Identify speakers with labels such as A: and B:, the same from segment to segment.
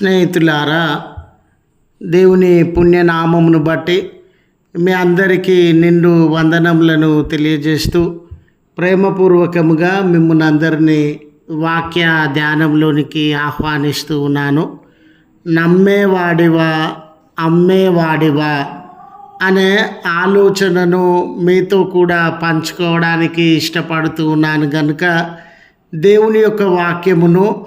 A: స్నేహితులారా దేవుని పుణ్యనామమును బట్టి మీ అందరికీ నిండు వందనములను తెలియజేస్తూ ప్రేమపూర్వకముగా మిమ్మల్ని అందరినీ వాక్య ధ్యానంలోనికి ఆహ్వానిస్తూ ఉన్నాను. నమ్మేవాడివా అమ్మేవాడివా అనే ఆలోచనను మీతో కూడా పంచుకోవడానికి ఇష్టపడుతూ ఉన్నాను. కనుక దేవుని యొక్క వాక్యమును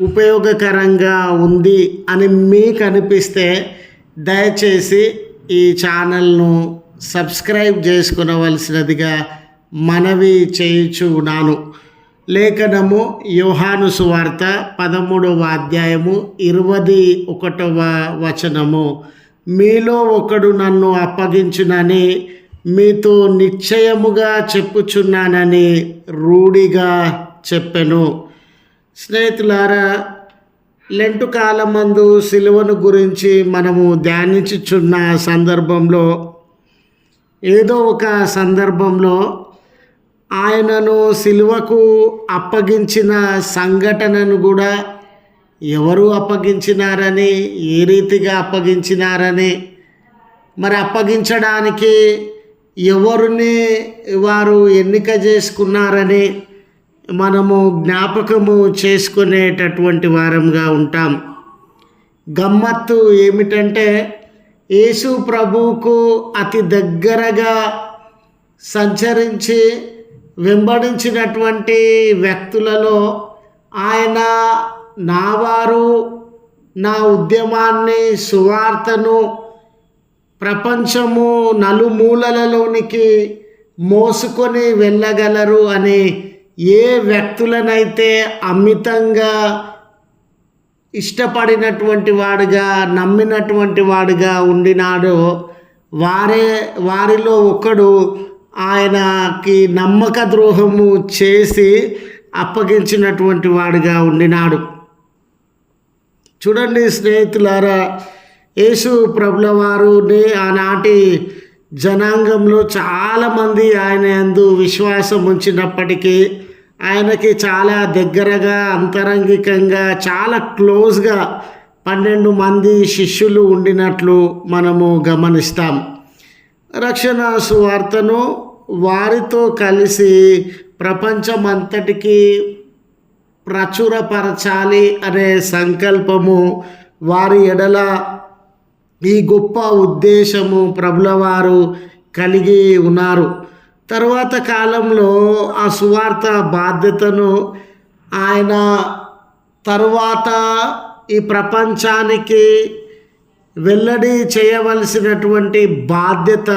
A: ఉపయోగకరంగా ఉంది అని మీకు అనిపిస్తే దయచేసి ఈ ఛానల్ను సబ్స్క్రైబ్ చేసుకునవలసినదిగా మనవి చేయుచున్నాను. లేఖనము యోహాను సువార్త పదమూడవ అధ్యాయము ఇరవది ఒకటవ వచనము. మీలో ఒకడు నన్ను అప్పగించునని మీతో నిశ్చయముగా చెప్పుచున్నానని రూఢిగా చెప్పెను. స్నేహితులారా లెంటు కాలమందు సిలువను గురించి మనము ధ్యానించుచున్న సందర్భంలో ఏదో ఒక సందర్భంలో ఆయనను సిలువకు అప్పగించిన సంఘటనను కూడా ఎవరు అప్పగించినారని ఏ రీతిగా అప్పగించినారని మరి అప్పగించడానికి ఎవరిని వారు ఎన్నిక చేసుకున్నారని మనము జ్ఞాపకము చేసుకునేటటువంటి వారంగా ఉంటాం. గమ్మత్తు ఏమిటంటే యేసు ప్రభువుకు అతి దగ్గరగా సంచరించి వెంబడించినటువంటి వ్యక్తులలో ఆయన నావారు నా ఉద్యమాన్ని సువార్తను ప్రపంచము నలుమూలలలోనికి మోసుకొని వెళ్ళగలరు అని ఏ వ్యక్తులనైతే అమితంగా ఇష్టపడినటువంటి వాడుగా నమ్మినటువంటి వాడుగా ఉండినాడో వారే వారిలో ఒకడు ఆయనకి నమ్మక ద్రోహము చేసి అప్పగించినటువంటి వాడుగా ఉండినాడు. చూడండి స్నేహితులారా యేసు ప్రభుల వారుని ఆనాటి జనాంగంలో చాలామంది ఆయన ఎందు విశ్వాసం ఉంచినప్పటికీ ఆయనకి చాలా దగ్గరగా అంతరంగికంగా చాలా క్లోజ్గా పన్నెండు మంది శిష్యులు ఉండినట్లు మనము గమనిస్తాం. రక్షణ సువార్తను వారితో కలిసి ప్రపంచమంతటికి ప్రచురపరచాలి అనే సంకల్పము వారి ఎడల ఈ గొప్ప ఉద్దేశము ప్రభులవారు కలిగి ఉన్నారు. తరువాత కాలంలో ఆ సువార్త బాధ్యతను ఆయన తరువాత ఈ ప్రపంచానికి వెల్లడి చేయవలసినటువంటి బాధ్యత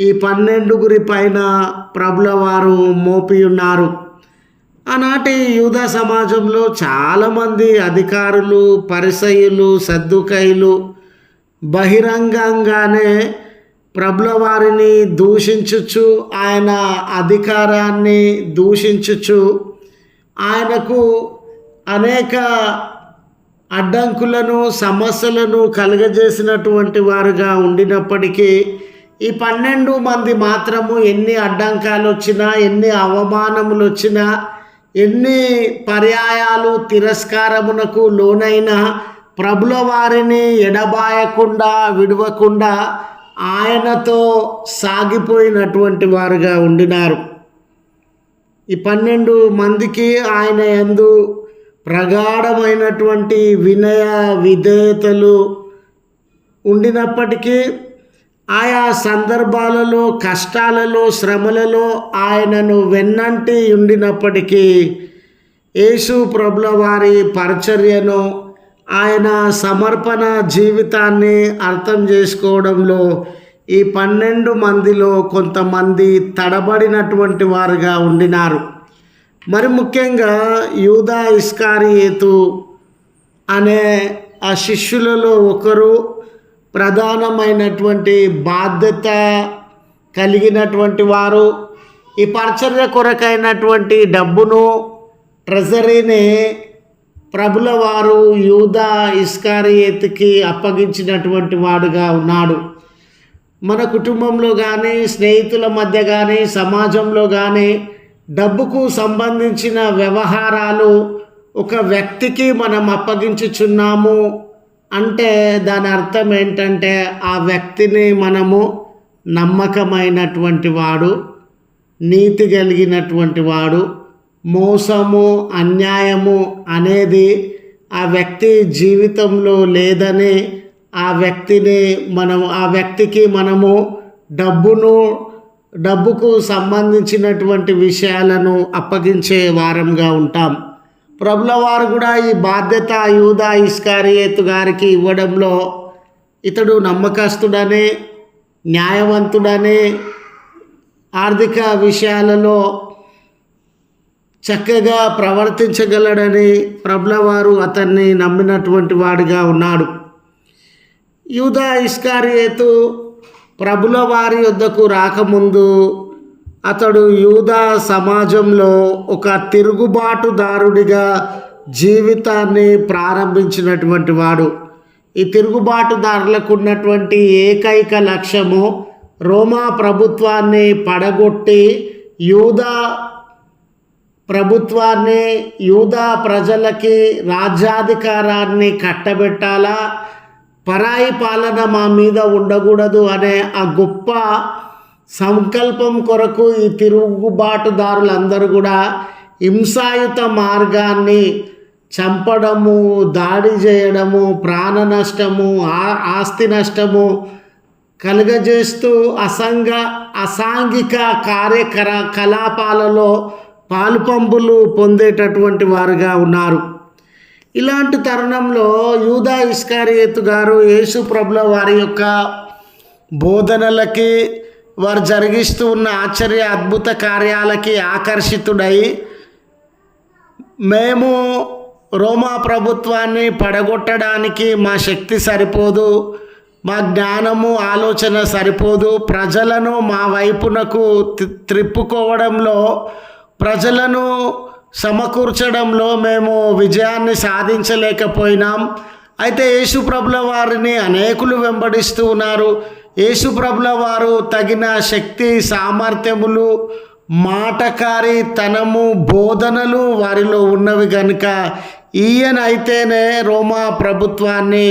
A: ఈ పన్నెండుగురి పైన ప్రభుల వారు మోపి ఉన్నారు. ఆనాటి యూద సమాజంలో చాలామంది అధికారులు పరిసయులు సర్దుకైలు బహిరంగంగానే ప్రభుల వారిని దూషించుచు ఆయన అధికారాన్ని దూషించుచు ఆయనకు అనేక అడ్డంకులను సమస్యలను కలుగజేసినటువంటి వారుగా ఉండినప్పటికీ ఈ పన్నెండు మంది మాత్రము ఎన్ని అడ్డంకాలు వచ్చినా ఎన్ని అవమానములు వచ్చినా ఎన్ని పర్యాయాలు తిరస్కారమునకు లోనైనా ప్రభుల వారిని ఎడబాయకుండా విడవకుండా ఆయనతో సాగిపోయినటువంటి వారుగా ఉండినారు. ఈ పన్నెండు మందికి ఆయన ఎందు ప్రగాఢమైనటువంటి వినయ విధేయతలు ఉండినప్పటికీ ఆయా సందర్భాలలో కష్టాలలో శ్రమలలో ఆయనను వెన్నంటి ఉండినప్పటికీ యేసు ప్రభుల వారి పరిచర్యను ఆయన సమర్పణ జీవితాన్ని అర్థం చేసుకోవడంలో ఈ పన్నెండు మందిలో కొంతమంది తడబడినటువంటి వారుగా ఉండినారు. మరి ముఖ్యంగా యూదా ఇస్కారియేతు అనే ఆ శిష్యులలో ఒకరు ప్రధానమైనటువంటి బాధ్యత కలిగినటువంటి వారు ఈ పరిచర్య కొరకైనటువంటి డబ్బును ట్రెజరీని ప్రభుల వారు యూదా ఇస్కారియత్కి అప్పగించినటువంటి వాడుగా ఉన్నాడు. మన కుటుంబంలో కానీ స్నేహితుల మధ్య కానీ సమాజంలో కానీ డబ్బుకు సంబంధించిన వ్యవహారాలు ఒక వ్యక్తికి మనం అప్పగించుచున్నాము అంటే దాని అర్థం ఏంటంటే ఆ వ్యక్తిని మనము నమ్మకమైనటువంటి వాడు నీతి కలిగినటువంటి వాడు మోసము అన్యాయము అనేది ఆ వ్యక్తి జీవితంలో లేదని ఆ వ్యక్తిని మనం ఆ వ్యక్తికి మనము డబ్బును డబ్బుకు సంబంధించినటువంటి విషయాలను అప్పగించే వారంగా ఉంటాం. ప్రభుల వారు కూడా ఈ బాధ్యత యూదా ఇస్కారియేతు గారికి ఇవ్వడంలో ఇతడు నమ్మకస్తుడని న్యాయవంతుడని ఆర్థిక విషయాలలో చక్కగా ప్రవర్తించగలడని ప్రభులవారు అతన్ని నమ్మినటువంటి వాడిగా ఉన్నాడు. యూదా ఇస్కారియేతు ప్రభుల వారి వద్దకు రాకముందు అతడు యూదా సమాజంలో ఒక తిరుగుబాటుదారుడిగా జీవితాన్ని ప్రారంభించినటువంటి వాడు. ఈ తిరుగుబాటుదారులకు ఉన్నటువంటి ఏకైక లక్ష్యము రోమా ప్రభుత్వాన్ని పడగొట్టి యూదా ప్రభుత్వాన్ని యూదా ప్రజలకి రాజ్యాధికారాన్ని కట్టబెట్టాలా? పరాయి పాలన మా మీద ఉండకూడదు అనే ఆ గొప్ప సంకల్పం కొరకు ఈ తిరుగుబాటుదారులందరూ కూడా హింసాయుత మార్గాన్ని చంపడము దాడి చేయడము ప్రాణ నష్టము ఆస్తి నష్టము కలుగజేస్తూ అసంగ అసాంఘిక కార్యకర కలాపాలలో పాలుపంపులు పొందేటటువంటి వారుగా ఉన్నారు. ఇలాంటి తరుణంలో యూదా ఇస్కారియేతు గారు యేసు ప్రభుల వారి యొక్క బోధనలకి వారు జరిగిస్తూ ఉన్న ఆశ్చర్య అద్భుత కార్యాలకి ఆకర్షితుడై మేము రోమా ప్రభుత్వాన్ని పడగొట్టడానికి మా శక్తి సరిపోదు మా జ్ఞానము ఆలోచన సరిపోదు ప్రజలను మా వైపునకు త్రిప్పుకోవడంలో ప్రజలను సమకూర్చడంలో మేము విజయాన్ని సాధించలేకపోయినాం. అయితే యేసుప్రభుల వారిని అనేకులు వెంబడిస్తూ ఉన్నారు. యేసుప్రభుల వారు తగిన శక్తి సామర్థ్యములు మాటకారి తనము బోధనలు వారిలో ఉన్నవి కనుక ఈయన అయితేనే రోమా ప్రభుత్వాన్ని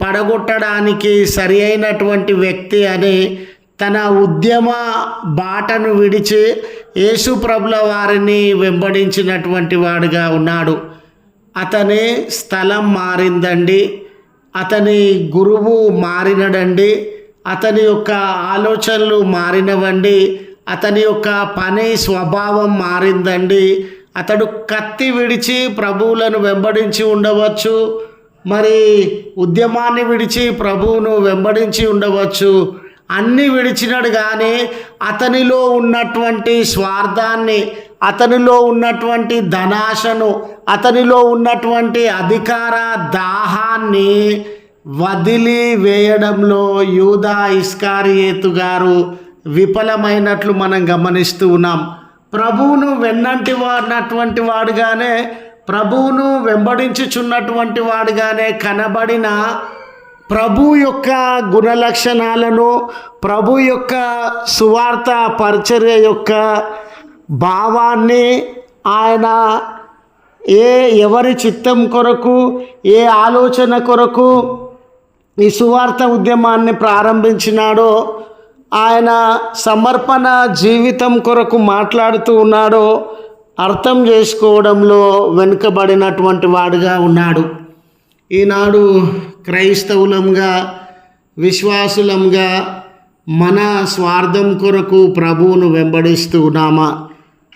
A: పడగొట్టడానికి సరి అయినటువంటి వ్యక్తి అని తన ఉద్యమ బాటను విడిచి యేసుప్రభుల వారిని వెంబడించినటువంటి వాడుగా ఉన్నాడు. అతని స్థలం మారిందండి. అతని గురువు మారినడండి. అతని యొక్క ఆలోచనలు మారినవండి. అతని యొక్క పని స్వభావం మారిందండి. అతడు కత్తి విడిచి ప్రభువులను వెంబడించి ఉండవచ్చు. మరి ఉద్యమాన్ని విడిచి ప్రభువును వెంబడించి ఉండవచ్చు. అన్నీ విడిచినాడు కానీ అతనిలో ఉన్నటువంటి స్వార్థాన్ని అతనిలో ఉన్నటువంటి ధనాశను అతనిలో ఉన్నటువంటి అధికార దాహాన్ని వదిలి వేయడంలో యూదా ఇస్కారియేతు గారు విఫలమైనట్లు మనం గమనిస్తూ ఉన్నాం. ప్రభువును వెన్నంటి వాడినటువంటి వాడుగానే ప్రభువును వెంబడించుచున్నటువంటి వాడుగానే కనబడిన ప్రభు యొక్క గుణలక్షణాలను ప్రభు యొక్క సువార్త పరిచర్య యొక్క భావాన్ని ఆయన ఏ ఎవరి చిత్తం కొరకు ఏ ఆలోచన కొరకు ఈ సువార్త ఉద్యమాన్ని ప్రారంభించినాడో ఆయన సమర్పణ జీవితం కొరకు మాట్లాడుతూ ఉన్నాడో అర్థం చేసుకోవడంలో వెనుకబడినటువంటి వాడుగా ఉన్నాడు. ఈనాడు క్రైస్తవులంగా విశ్వాసులంగా మన స్వార్థం కొరకు ప్రభువును వెంబడిస్తున్నామా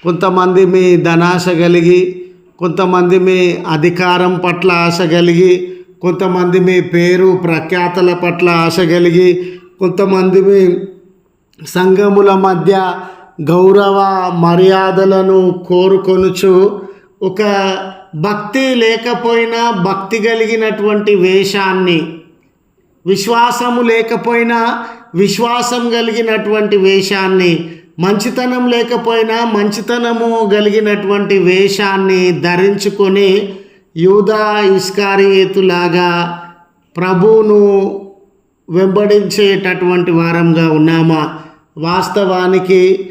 A: కొంతమంది మీ ధనాశ కలిగి కొంతమంది మీ అధికారం పట్ల ఆశ కలిగి కొంతమంది మీ పేరు ప్రఖ్యాతల పట్ల ఆశ కలిగి కొంతమంది మీ సంఘముల మధ్య గౌరవ మర్యాదలను కోరుకొనుచు ఒక భక్తి లేకపోయినా భక్తి కలిగినటువంటి వేషాన్ని విశ్వాసము లేకపోయినా విశ్వాసం కలిగినటువంటి వేషాన్ని మంచితనం లేకపోయినా మంచితనము కలిగినటువంటి వేషాన్ని ధరించుకొని యూదా ఇస్కారియేతులాగా ప్రభువును వెంబడించేటటువంటి వారంగా ఉన్నామా? వాస్తవానికి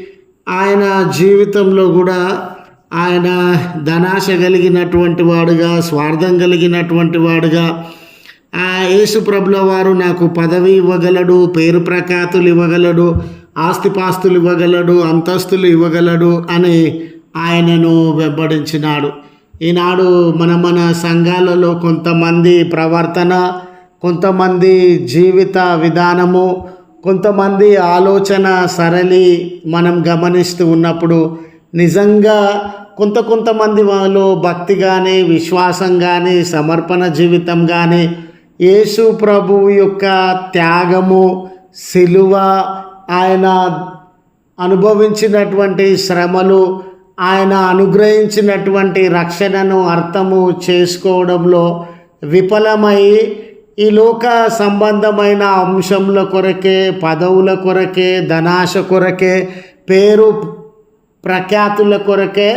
A: ఆయన జీవితంలో కూడా ఆయన ధనాశ కలిగినటువంటి వాడుగా స్వార్థం కలిగినటువంటి వాడుగా. ఆ యేసు ప్రభుల వారు నాకు పదవి ఇవ్వగలడు పేరు ప్రఖ్యాతులు ఇవ్వగలడు ఆస్తిపాస్తులు ఇవ్వగలడు అంతస్తులు ఇవ్వగలడు అని ఆయనను వెంబడించినాడు. ఈనాడు మన మన సంఘాలలో కొంతమంది ప్రవర్తన కొంతమంది జీవిత విధానము కొంతమంది ఆలోచన సరళి మనం గమనిస్తూ ఉన్నప్పుడు నిజంగా కొంత కొంతమంది వాళ్ళు భక్తి కానీ విశ్వాసం కానీ సమర్పణ జీవితం కానీ యేసు ప్రభువు యొక్క త్యాగము సిలువ ఆయన అనుభవించినటువంటి శ్రమలు ఆయన అనుగ్రహించినటువంటి రక్షణను అర్థము చేసుకోవడంలో విఫలమై ఈ లోక సంబంధమైన అంశముల కొరకే పదవుల కొరకే ధనాశ కొరకే పేరు ప్రఖ్యాతుల కొరకే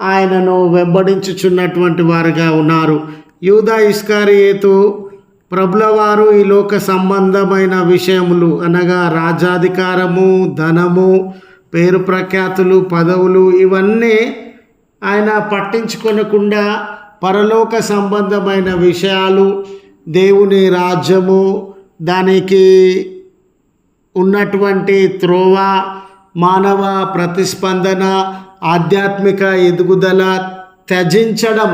A: ఆయనను వెంబడించుచున్నటువంటి వారుగా ఉన్నారు. యూదా ఇస్కారియేతు ప్రభులవారు ఈ లోక సంబంధమైన విషయములు అనగా రాజాధికారము ధనము పేరు ప్రఖ్యాతులు పదవులు ఇవన్నీ ఆయన పట్టించుకొనకుండా పరలోక సంబంధమైన విషయాలు దేవుని రాజ్యము దానికి ఉన్నటువంటి త్రోవ మానవ ప్రతిస్పందన ఆధ్యాత్మిక ఎదుగుదల త్యజించడం.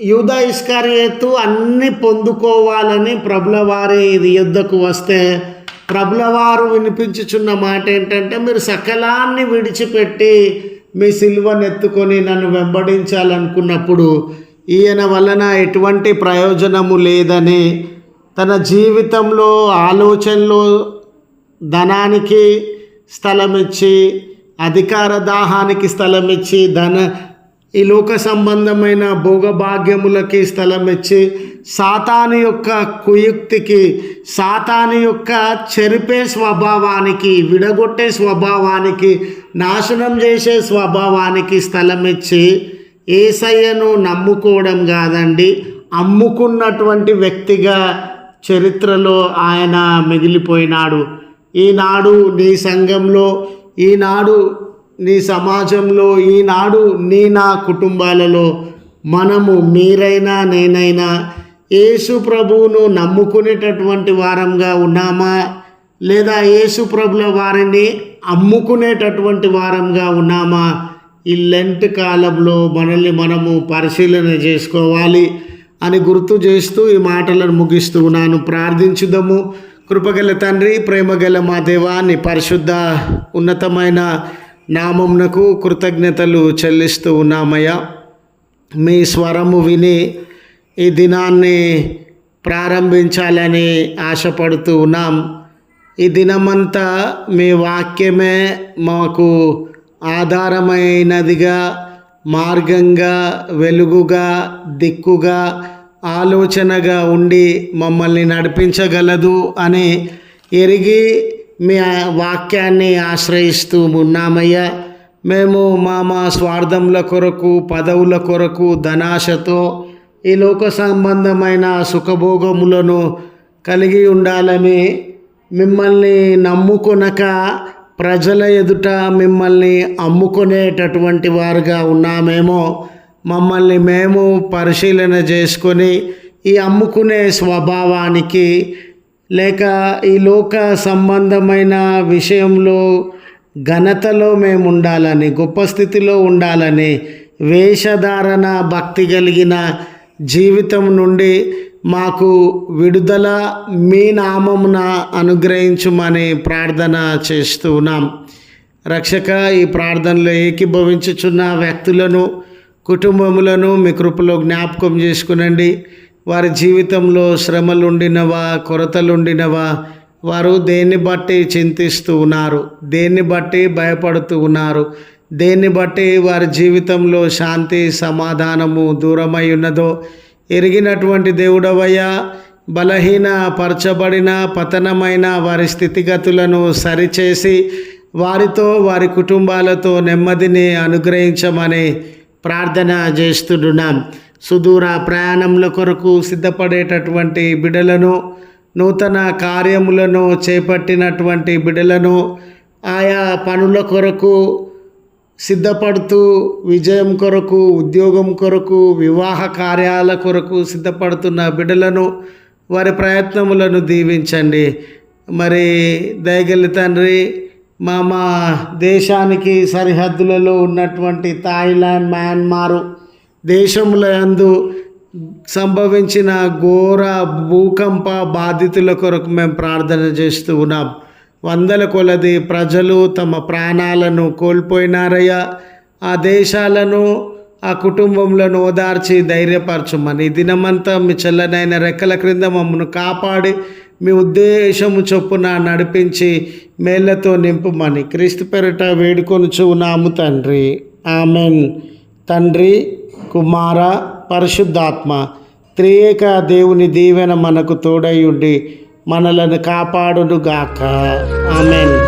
A: యూదా ఇస్కారియేతు అన్నీ పొందుకోవాలని ప్రభుల వారి యుద్ధకు వస్తే ప్రభుల వారు వినిపించుచున్న మాట ఏంటంటే మీరు సకలాన్ని విడిచిపెట్టి మీ సిల్వను ఎత్తుకొని నన్ను వెంబడించాలనుకున్నప్పుడు ఈయన వలన ఎటువంటి ప్రయోజనము లేదని తన జీవితంలో ఆలోచనలో ధనానికి స్థలం ఇచ్చి అధికార దాహానికి స్థలం ఇచ్చి ధన ఈ లోక సంబంధమైన భోగభాగ్యములకి స్థలం ఇచ్చి సాతాను యొక్క కుయుక్తికి సాతాను యొక్క చెరిపే స్వభావానికి విడగొట్టే స్వభావానికి నాశనం చేసే స్వభావానికి స్థలం ఇచ్చి ఏసయ్యను నమ్ముకోవడం కాదండి. అమ్ముకున్నటువంటి వ్యక్తిగా చరిత్రలో ఆయన మిగిలిపోయినాడు. ఈనాడు నీ సంఘంలో ఈనాడు నీ సమాజంలో ఈనాడు నీ నా కుటుంబాలలో మనము మీరైనా నేనైనా యేసు ప్రభువును నమ్ముకునేటటువంటి వారంగా ఉన్నామా? లేదా యేసు ప్రభుల వారిని అమ్ముకునేటటువంటి వారంగా ఉన్నామా? ఈ లెంట్ కాలంలో మనల్ని మనము పరిశీలన చేసుకోవాలి అని గుర్తు చేస్తూ ఈ మాటలను ముగిస్తూ ఉన్నాను. ప్రార్థించుదాము. కృపగల తండ్రి ప్రేమగల మా దేవా నీ పరిశుద్ధ ఉన్నతమైన నామంనకు కృతజ్ఞతలు చెల్లిస్తూ ఉన్నామయ్యా. మీ స్వరము విని ఈ దినాన్ని ప్రారంభించాలని ఆశపడుతూ ఉన్నాం. ఈ దినమంతా మీ వాక్యమే మాకు ఆధారమైనదిగా మార్గంగా వెలుగుగా దిక్కుగా ఆలోచనగా ఉండి మమ్మల్ని నడిపించగలదు అని ఎరిగి మీ వాక్యాన్ని ఆశ్రయిస్తూ ఉన్నామయ్యా. మేము మా మా స్వార్థముల కొరకు పదవుల కొరకు ధనాశతో ఈ లోక సంబంధమైన సుఖభోగములను కలిగి ఉండాలని మిమ్మల్ని నమ్ముకొనక ప్రజల ఎదుట మిమ్మల్ని అమ్ముకునేటటువంటి వారుగా ఉన్నామేమో. మమ్మల్ని మేము పరిశీలన చేసుకొని ఈ అమ్ముకునే స్వభావానికి లేక ఈ లోక సంబంధమైన విషయంలో ఘనతలో మేము ఉండాలని గొప్ప స్థితిలో ఉండాలని వేషధారణ భక్తి కలిగిన జీవితం నుండి మాకు విడుదల మీ నామమున అనుగ్రహించుమని ప్రార్థన చేస్తున్నాం. రక్షక ఈ ప్రార్థనలో ఏకీభవించుచున్న వ్యక్తులను కుటుంబములను మీ కృపలో జ్ఞాపకం చేసుకునండి. వారి జీవితంలో శ్రమలుండినవా కొరతలుండినవా వారు దేన్ని బట్టి చింతిస్తూ ఉన్నారు దేన్ని బట్టి భయపడుతూ ఉన్నారు దేన్ని బట్టి వారి జీవితంలో శాంతి సమాధానము దూరమై ఉన్నదో ఎరిగినటువంటి దేవుడవయ్యా బలహీన పరచబడిన పతనమైన వారి స్థితిగతులను సరిచేసి వారితో వారి కుటుంబాలతో నెమ్మదిని అనుగ్రహించమని ప్రార్థన చేస్తున్నాం సుదూర ప్రయాణముల కొరకు సిద్ధపడేటటువంటి బిడలను నూతన కార్యములను చేపట్టినటువంటి బిడలను ఆయా పనుల కొరకు సిద్ధపడుతూ విజయం కొరకు ఉద్యోగం కొరకు వివాహ కార్యాల కొరకు సిద్ధపడుతున్న బిడ్డలను వారి ప్రయత్నములను దీవించండి. మరి దయగలి తండ్రి మా మా దేశానికి సరిహద్దులలో ఉన్నటువంటి థాయిలాండ్ మయన్మారు దేశములందు సంభవించిన ఘోర భూకంప బాధితుల కొరకు మేము ప్రార్థన చేస్తూ ఉన్నాం. వందల కొలది ప్రజలు తమ ప్రాణాలను కోల్పోయినారయ్యా. ఆ దేశాలను ఆ కుటుంబంలో ఓదార్చి ధైర్యపరచమని దినమంతా మీ చెల్లనైన రెక్కల క్రింద మమ్మను కాపాడి మీ ఉద్దేశము చొప్పున నడిపించి మేళ్ళతో నింపుమని క్రీస్తు పెరట వేడుకొనుచు చూనాము తండ్రి. ఆమెన్. తండ్రి కుమార పరిశుద్ధాత్మ త్రియేక దేవుని దీవెన మనకు తోడై ఉండి మనలను కాపాడును గాక ఆమెన్.